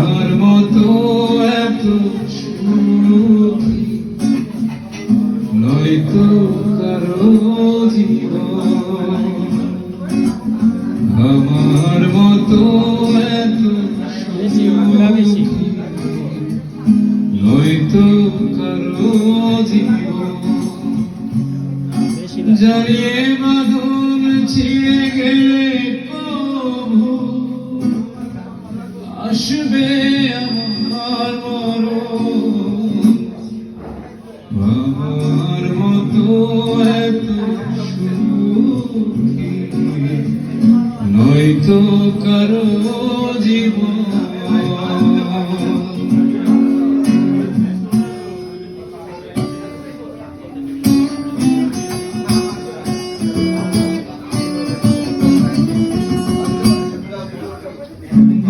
আমার মতো এত সুখী নয়তো কারও আমার মতো এত বেশি। নয়তো কারও জীবন। না। বাঁধন ছিঁড়ে গেলে কবু আসবে আমার মরণ আমার মতো এত সুখী নয়তো কারও জীবন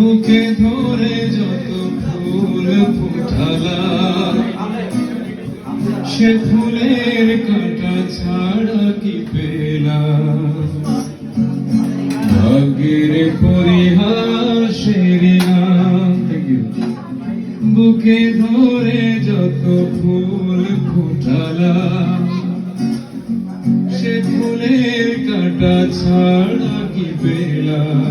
বুকে ধরে যত ফুল ফুটালা, সে ফুলের কাঁটা ছাড়া কি পেলাম ভাগ্যের পরিহাসের বুকে ধরে যত ফুল ফুটালা, সে ফুলের কাঁটা ছাড়া কি পেলাম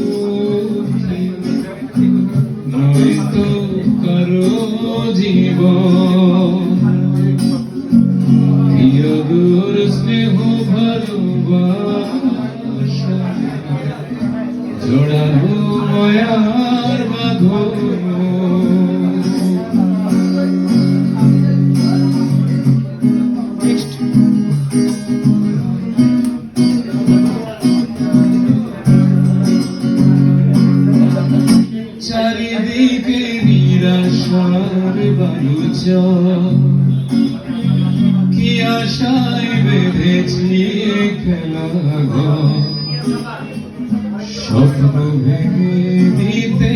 জোড়ানো মায়ার Next. চারিদিকে নিরাশার বালুচ কি আশায় বেঁধেছি খেলা স্বপ্ন ভেঙে দিতে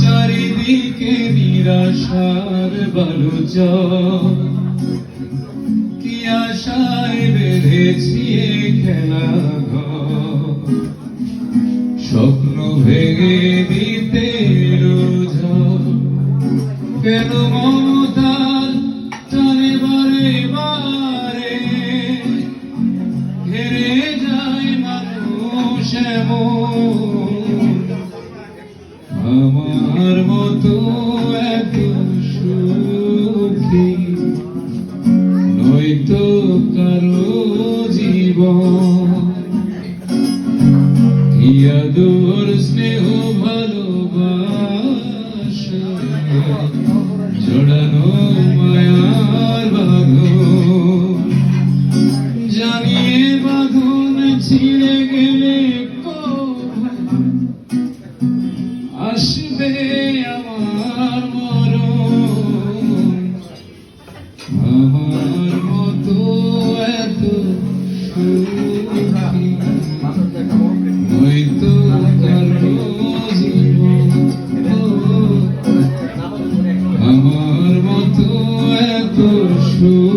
চারিদিকে নিরাশার বালুচ কি আশায় বেঁধেছি খেলা। স্বপ্ন ভেঙে দিতে রোজ কেন মমতার মানুষ আমার মতো এত সুখী। নয়তো কারও জীবন। কি আদর স্নেহ ভালোবাসা? জড়ানো সুখী